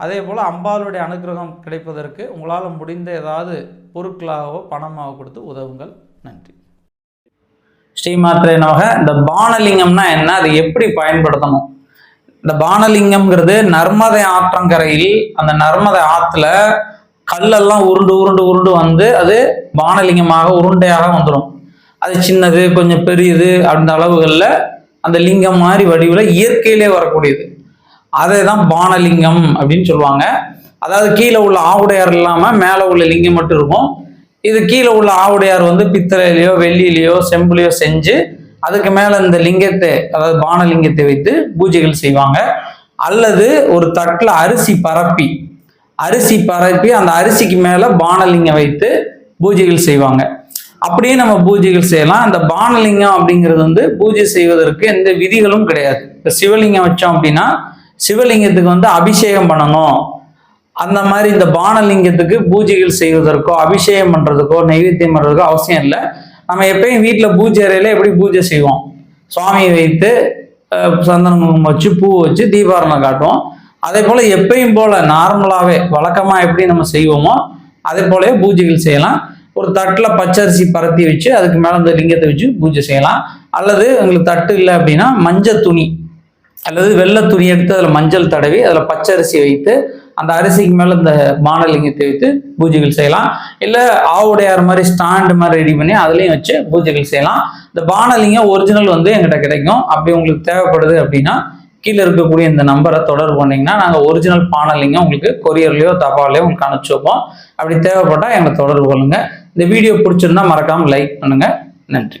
அதே போல் அம்பாளுடைய அனுகிரகம் கிடைப்பதற்கு உங்களால் முடிந்த ஏதாவது பொருட்களாகவோ பணமாகவோ கொடுத்து உதவுங்கள். நன்றி. ஸ்ரீமாத்திரை இந்த பானலிங்கம்னா என்ன? அது எப்படி பயன்படுத்தணும்? இந்த பானலிங்கம்ங்கிறது நர்மதை ஆற்றங்கரையில் அந்த நர்மதை ஆற்றுல கல்லெல்லாம் உருண்டு உருண்டு உருண்டு வந்து அது பானலிங்கமாக உருண்டையாக வந்துடும் அது சின்னது கொஞ்சம் பெரியது அந்த அளவுகளில் அந்த லிங்கம் மாதிரி வடிவில் இயற்கையிலே வரக்கூடியது. அதை தான் பானலிங்கம் அப்படின்னு சொல்லுவாங்க. அதாவது கீழே உள்ள ஆவுடையார் இல்லாமல் மேலே உள்ள லிங்கம் மட்டும் இருக்கும். இது கீழே உள்ள ஆவுடையார் வந்து பித்தளையிலையோ வெள்ளியிலையோ செம்புலையோ செஞ்சு அதுக்கு மேலே இந்த லிங்கத்தை அதாவது பானலிங்கத்தை வைத்து பூஜைகள் செய்வாங்க. அல்லது ஒரு தட்டில் அரிசி பரப்பி அரிசி பரப்பி அந்த அரிசிக்கு மேலே பானலிங்கம் வைத்து பூஜைகள் செய்வாங்க. அப்படியே நம்ம பூஜைகள் செய்யலாம். அந்த பானலிங்கம் அப்படிங்கிறது வந்து பூஜை செய்வதற்கு எந்த விதிகளும் கிடையாது. இப்போ சிவலிங்கம் வச்சோம் அப்படின்னா சிவலிங்கத்துக்கு வந்து அபிஷேகம் பண்ணணும். அந்த மாதிரி இந்த பானலிங்கத்துக்கு பூஜைகள் செய்வதற்கோ அபிஷேகம் பண்ணுறதுக்கோ நைவேத்தியம் பண்ணுறதுக்கோ அவசியம் இல்லை. நம்ம எப்பயும் வீட்டில் பூஜை அறையில் எப்படி பூஜை செய்வோம்? சுவாமியை வைத்து சந்தனம் வச்சு பூ வச்சு தீபாரணம் காட்டுவோம். அதே போல் எப்பயும் போல் நார்மலாகவே வழக்கமாக எப்படி நம்ம செய்வோமோ அதே போலவே பூஜைகள் செய்யலாம். ஒரு தட்டில் பச்சரிசி பரத்தி வச்சு அதுக்கு மேலே அந்த லிங்கத்தை வச்சு பூஜை செய்யலாம். அல்லது உங்களுக்கு தட்டு இல்லை அப்படின்னா மஞ்சள் துணி. அல்லது வெள்ளை துணி எடுத்து அதில் மஞ்சள் தடவி அதில் பச்சை அரிசி வைத்து அந்த அரிசிக்கு மேலே இந்த மானலிங்கத்தை வைத்து பூஜைகள் செய்யலாம். இல்லை ஆவுடையார் மாதிரி ஸ்டாண்டு மாதிரி ரெடி பண்ணி அதுலேயும் வச்சு பூஜைகள் செய்யலாம். இந்த பானலிங்கம் ஒரிஜினல் வந்து எங்கிட்ட கிடைக்கும். அப்படி உங்களுக்கு தேவைப்படுது அப்படின்னா கீழே இருக்கக்கூடிய இந்த நம்பரை தொடர்பு பண்ணிங்கன்னா நாங்கள் ஒரிஜினல் பானலிங்கம் உங்களுக்கு கொரியர்லையோ தபாலையோ உங்களுக்கு அனுப்பிச்சு வைப்போம். அப்படி தேவைப்பட்டால் எங்களை தொடர்பு கொள்ளுங்கள் இந்த வீடியோ பிடிச்சிருந்தா மறக்காமல் லைக் பண்ணுங்கள் நன்றி.